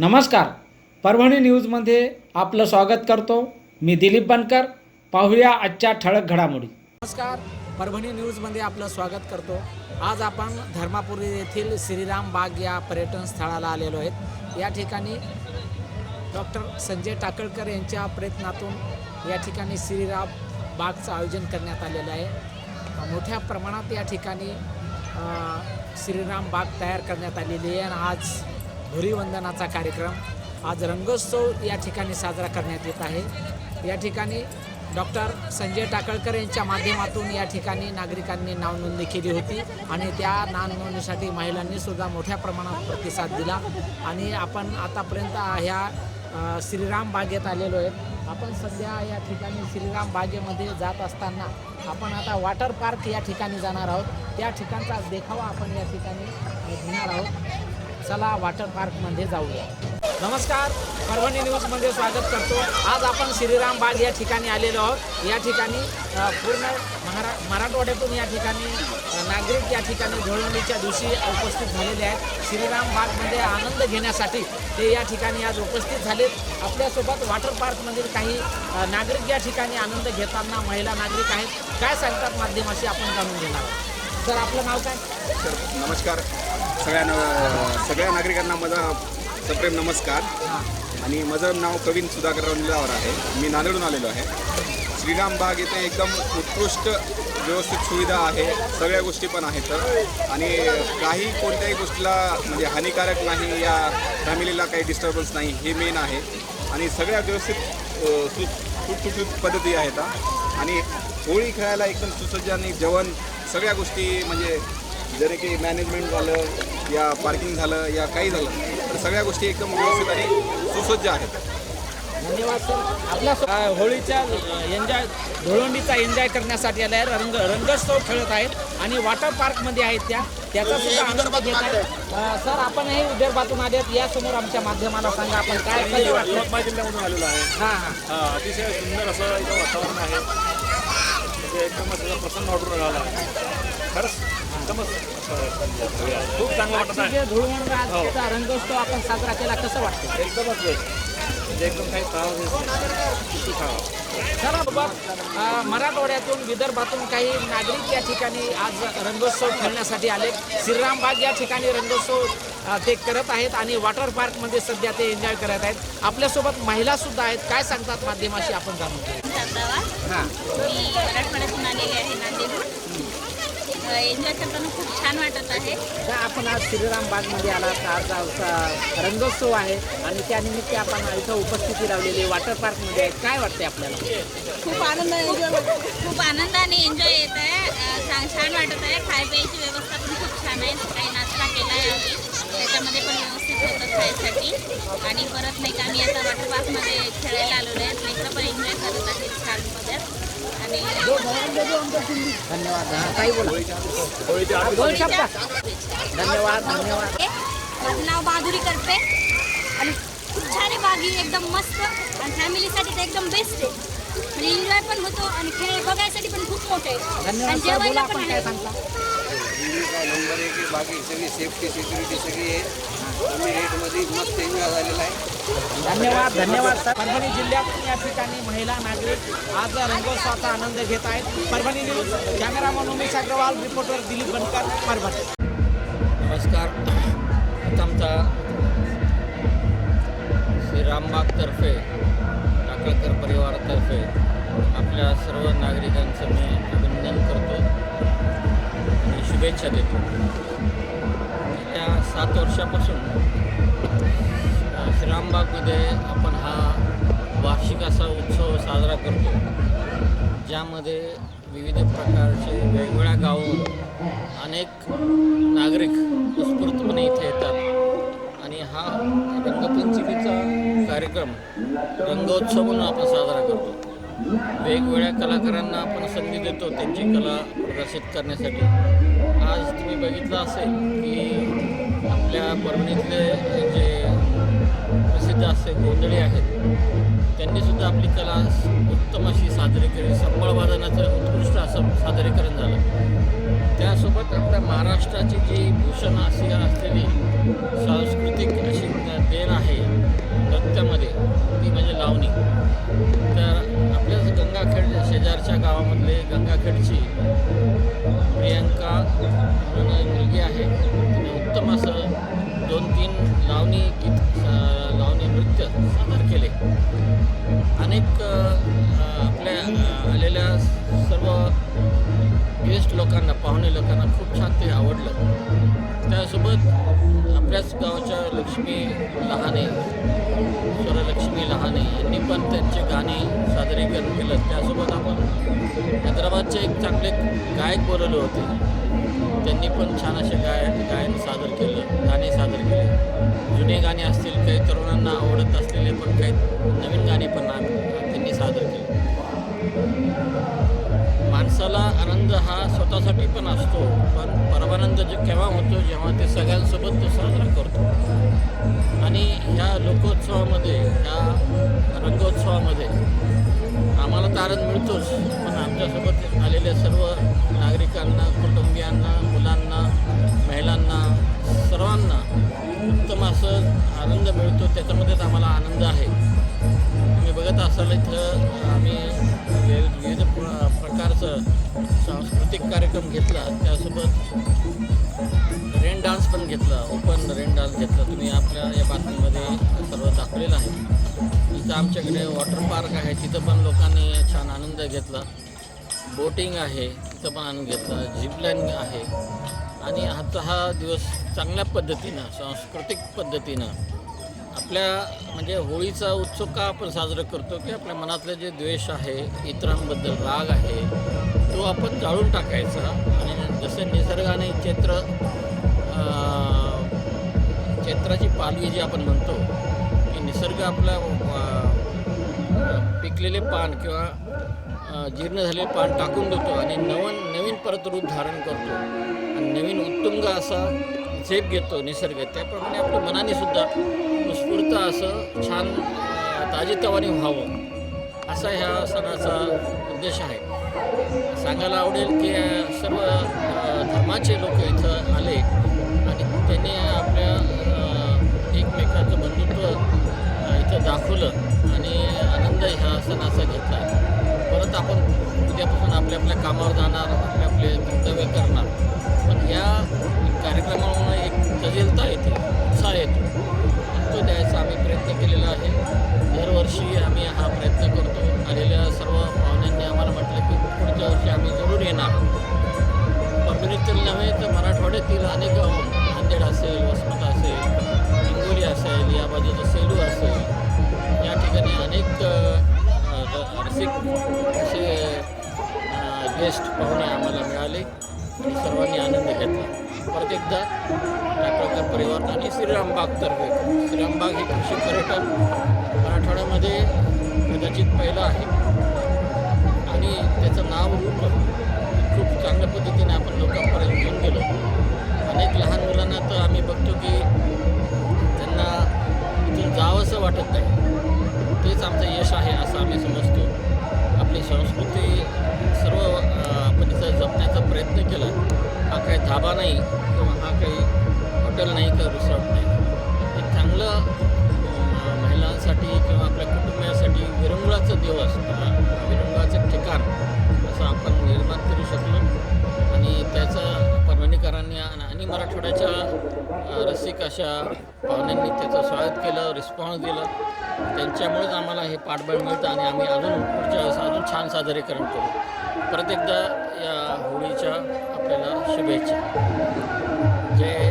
नमस्कार. परभणी न्यूजमध्ये आपलं स्वागत करतो. मी दिलीप बनकर. पाहूया आजच्या ठळक घडामोडी. नमस्कार. परभणी न्यूजमध्ये आपलं स्वागत करतो. आज आपण धर्मापुरी येथील श्रीराम बाग या पर्यटन स्थळाला आलेलो आहेत. या ठिकाणी डॉक्टर संजय टाकळकर यांच्या प्रयत्नातून या ठिकाणी श्रीराम बागचं आयोजन करण्यात आलेलं आहे. मोठ्या प्रमाणात या ठिकाणी श्रीराम बाग तयार करण्यात आलेली आहे आणि आज धुरीवंदनाचा कार्यक्रम आज रंगोत्सव या ठिकाणी साजरा करण्यात येत आहे. या ठिकाणी डॉक्टर संजय टाकळकर यांच्या माध्यमातून या ठिकाणी नागरिकांनी नावनोंदणी केली होती आणि त्या नावनोंदणीसाठी महिलांनी सुद्धा मोठ्या प्रमाणात प्रतिसाद दिला. आणि आपण आतापर्यंत ह्या श्रीराम बागेत आलेलो आहेत आपण सध्या या ठिकाणी श्रीराम बागेमध्ये जात असताना आपण आता वॉटर पार्क या ठिकाणी जाणार आहोत. त्या ठिकाणचा देखावा आपण या ठिकाणी घेणार आहोत. चला वॉटर पार्कमध्ये जाऊया. नमस्कार परभणी न्यूजमध्ये स्वागत करतो. आज आपण श्रीराम बाग या ठिकाणी आलेलो आहोत. या ठिकाणी पूर्ण महारा मराठवाड्यातून या ठिकाणी नागरिक या ठिकाणी घोळवणीच्या दिवशी उपस्थित झालेले आहेत. श्रीराम बागमध्ये आनंद घेण्यासाठी ते या ठिकाणी आज उपस्थित झालेत. आपल्यासोबत वॉटर पार्कमधील काही नागरिक या ठिकाणी आनंद घेताना महिला नागरिक आहेत. काय सांगतात माध्यमाशी आपण जाणून घेणार आहोत? सर आपलं नाव काय? सर नमस्कार. सगळ्यांना सगळ्या नागरिकांना माझा सप्रेम नमस्कार. आणि माझं नाव कवीन सुधाकर निलावर आहे. मी नांदेडून आलेलो आहे. श्रीराम बाग येथे एकदम उत्कृष्ट व्यवस्थित सुविधा आहे. सगळ्या गोष्टी पण आहेत आणि काही कोणत्याही गोष्टीला म्हणजे हानिकारक नाही या फॅमिलीला काही डिस्टर्बन्स नाही हे मेन आहे. आणि सगळ्या व्यवस्थित अ, सु सुटसुटीत पद्धती आहेत आणि होळी खेळायला एकदम सुसज्ज आणि जेवण सगळ्या गोष्टी म्हणजे जरी की मॅनेजमेंट झालं या पार्किंग झालं या काही झालं तर सगळ्या गोष्टी एकदम व्यवस्थित आणि सुसज्ज आहेत. धन्यवाद सर. आपल्या अ, होळीच्या एन्जॉय धुळवंडीचा एन्जॉय करण्यासाठी आल्या आहेत. रंग रंगोत्सव खेळत आहेत आणि वॉटर पार्कमध्ये आहेत त्या. त्याचा सुद्धा आनंद घेत आहेत. अ, सर आपणही विदर्भातून आले आहेत यासमोर आमच्या माध्यमाला सांगा आपण काय कसं वाटलं यवतमाळ जिल्ह्यामधून आलेलो आहे. हां हां हा, अतिशय सुंदर असं इथं वातावरण आहे. म्हणजे एकदमच असं प्रसन्न वाटून राहिलं. आहे खरंच? एकदमच असं खूप चांगलं वाटत आहे. रंगोत्सव आपण साजरा केला कसं वाटतं? एकदमच म्हणजे एकदम काही त्रास किती खावा चला बाबा अ, मराठवाड्यातून विदर्भातून काही नागरिक या ठिकाणी आज रंगोत्सव खेळण्यासाठी आले श्रीराम बाग या ठिकाणी रंगोत्सव ते करत आहेत आणि वॉटर पार्कमध्ये सध्या ते एन्जॉय करत आहेत. आपल्यासोबत महिला सुद्धा आहेत. काय सांगतात माध्यमाशी आपण जाणून हां मी मराठवाड्यातून आलेले आहे नांदेडहून एन्जॉय करताना खूप छान वाटत आहे. तर आपण आज श्रीराम बागमध्ये आला तर आज आमचा रंगोत्सव आहे आणि त्यानिमित्त आपण इथं उपस्थिती लावलेली वॉटर पार्कमध्ये आहे. काय वाटते आपल्याला? खूप आनंद खूप आनंदाने एन्जॉय येत आहे. छान वाटत आहे. खाय प्यायची व्यवस्था पण खूप छान आहे. सकाळी नाश्ता केला आहे त्याच्यामध्ये पण व्यवस्थित होतं खायसाठी. आणि परत नाही का आम्ही आता वॉटर पार्कमध्ये खेळायला आलेलो आहे. लेकरं पण एन्जॉय करत आहेत छान पद्धत आणि धन्यवाद. काही बोला. दोन शब्द धन्यवाद धन्यवाद. माझं नाव बहादुरी करते आणि खूप छान आहे बाग एकदम मस्त. आणि फॅमिलीसाठी तर एकदम बेस्ट आहे. म्हणजे एन्जॉय पण होतो आणि खेळ बघायसाठी पण खूप मोठे आहे. आणि जेवायला पण आहे. सांगता नंबर एक आहे बाकी सगळी सेफ्टी सिक्युरिटी सगळी आहे. आम्ही रेटमध्ये मस्त एन्जॉय झालेला आहे. धन्यवाद धन्यवाद सर. परभणी जिल्ह्यातून या ठिकाणी महिला नागरिक आज रंगोत्सवाचा आनंद घेत आहेत. Parbhani news cameraman Umesh Agrawal reporter Dilip Bankar Parbhani. नमस्कार. प्रथमतः श्रीरामबागतर्फे टाकळकर परिवारातर्फे आपल्या सर्व नागरिकांचं मी अभिनंदन करतो. मी शुभेच्छा देतो. गेल्या सात वर्षापासून श्रीरामबागमध्ये आपण हा वार्षिक असा उत्सव साजरा करतो ज्यामध्ये विविध प्रकारचे वेगवेगळ्या गावून अनेक नागरिक उत्स्फूर्तपणे इथे येतात. आणि हा रंगपंचमीचा कार्यक्रम रंगोत्सव म्हणून आपण साजरा करतो. वेगवेगळ्या कलाकारांना आपण संधी देतो त्यांची कला प्रदर्शित करण्यासाठी. आज तुम्ही बघितलं असेल की आपल्या परभणीतले जे प्रसिद्ध असे गोंधळी आहेत त्यांनीसुद्धा आपली कला उत्तम अशी सादरीकरण केली संबळ वादनाचं उत्कृष्ट असं सादरीकरण झालं. त्यासोबत आपल्या महाराष्ट्राची जी भूषण आसिया असलेली सांस्कृतिक अशी देण आहे नृत्यामध्ये ती म्हणजे लावणी. तर आपल्याच गंगाखेड शेजारच्या गावामधले गंगाखेडची प्रियंका म्हणून मुलगी आहे. तिने उत्तम असं दोन तीन लावणी गीत लावणी नृत्य सादर केले. अनेक आपल्या आलेल्या सर्व गेस्ट लोकांना पाहुणे लोकांना खूप छान ते आवडलं. त्यासोबत आपल्याच गावाच्या लक्ष्मी लहाने स्वरलक्ष्मी लहाने यांनी पण त्यांचे गाणे सादरीकरण केलं. त्यासोबत आपण हैदराबादचे एक चांगले गायक बोलवले होते. त्यांनी पण छान असे गाय गायन सादर केलं गाणे सादर केले. जुने गाणे असतील काही तरुणांना आवडत असलेले पण काही नवीन गाणे पण त्यांनी सादर केले. आनंद हा स्वतःसाठी पण असतो. पण परमानंद जे केव्हा होतो जेव्हा ते सगळ्यांसोबत तो साजरा करतो. आणि ह्या लोकोत्सवामध्ये ह्या रंगोत्सवामध्ये आम्हाला तर आनंद मिळतोच. पण आमच्यासोबत आलेल्या सर्व नागरिकांना कुटुंबियांना मुलांना महिलांना सर्वांना उत्तम असं आनंद मिळतो. त्याच्यामध्येच आम्हाला आनंद आहे. तुम्ही बघत असाल इथं आम्ही कार्यक्रम घेतला त्यासोबत रेन डान्स पण घेतला ओपन रेन डान्स घेतला. तुम्ही आपल्या या बातमीमध्ये सर्व दाखवलेलं आहे. इथं आमच्याकडे वॉटर पार्क आहे तिथं पण लोकांनी छान आनंद घेतला. बोटिंग आहे तिथं पण आनंद घेतला. झिपलाईन आहे. आणि आजचा हा दिवस चांगल्या पद्धतीनं सांस्कृतिक पद्धतीनं आपल्या म्हणजे होळीचा उत्सव का आपण साजरा करतो की आपल्या मनातले जे द्वेष आहे इतरांबद्दल राग आहे तो आपण जाळून टाकायचा. आणि जसं निसर्गाने चैत्र चैत्राची पालवी जी आपण म्हणतो की निसर्ग आपला पिकलेले पान किंवा जीर्ण झालेले पान टाकून देतो आणि नवन नवीन परत रूप धारण करतो. आणि नवीन उत्तुंग असा झेप घेतो निसर्ग. त्याप्रमाणे आपल्या मनाने सुद्धा उत्स्फूर्त असं छान ताजेतवाने व्हावं. असा ह्या सणाचा उद्देश आहे. सांगायला आवडेल की सर्व धर्माचे लोक इथं आले आणि त्यांनी आपल्या एकमेकाचं बंधुत्व इथं दाखवलं आणि आनंद ह्या सणाचा घेतला. परत आपण उद्यापासून आपल्या आपल्या कामावर जाणार आपले आपले कर्तव्य करणार. पण ह्या कार्यक्रमामुळे एक सजलता येते उत्साह येतो. तो द्यायचा आम्ही प्रयत्न केलेला आहे. दरवर्षी आम्ही हा प्रयत्न करतो. आलेल्या सर्व पाहुण्यांनी आम्हाला म्हटलं की पुढच्या वर्षी आम्ही जरूर येणार. परभणीतील नव्हे तर मराठवाड्यातील अनेक नांदेड असेल वसमत असेल हिंगोली असेल या बाजूचं सेलू असेल या ठिकाणी अनेक रसिक असे गेस्ट पाहुणे आम्हाला मिळाले. आणि सर्वांनी आनंद घेतला. परत एकदा परिवर्तन परिवार आणि श्रीरामबागतर्फे श्रीरामबाग हे कृषी पर्यटन मराठवाड्यामध्ये कदाचित पहिलं आहे. आणि त्याचं नाव रूप खूप चांगल्या पद्धतीने आपण लोकांपर्यंत घेऊन गेलो. अनेक लहान मुलांना तर आम्ही बघतो की त्यांना इथून जावंसं वाटत नाही. तेच आमचं यश आहे असं आम्ही समजतो. आपली संस्कृती सर्व आपण जपण्याचा प्रयत्न केला. हा काही धाबा नाही किंवा हा काही हॉस्पिटल नाही तर रिसॉर्ट नाही. एक चांगलं महिलांसाठी किंवा आपल्या कुटुंबियासाठी विरंगुळाचं दिवस किंवा विरंगुळाचं ठिकाण असं आपण निर्माण करू शकलो. आणि त्याचं परभणीकरांनी आणि मराठवाड्याच्या रसिक अशा पाहुण्यांनी त्याचं स्वागत केलं रिस्पॉन्स दिलं. त्यांच्यामुळेच आम्हाला हे पाठबळ मिळतं आणि आम्ही अजून पुढच्या वेळेस अजून छान सादरीकरण करू. परत एकदा या होळीच्या आपल्याला शुभेच्छा. जय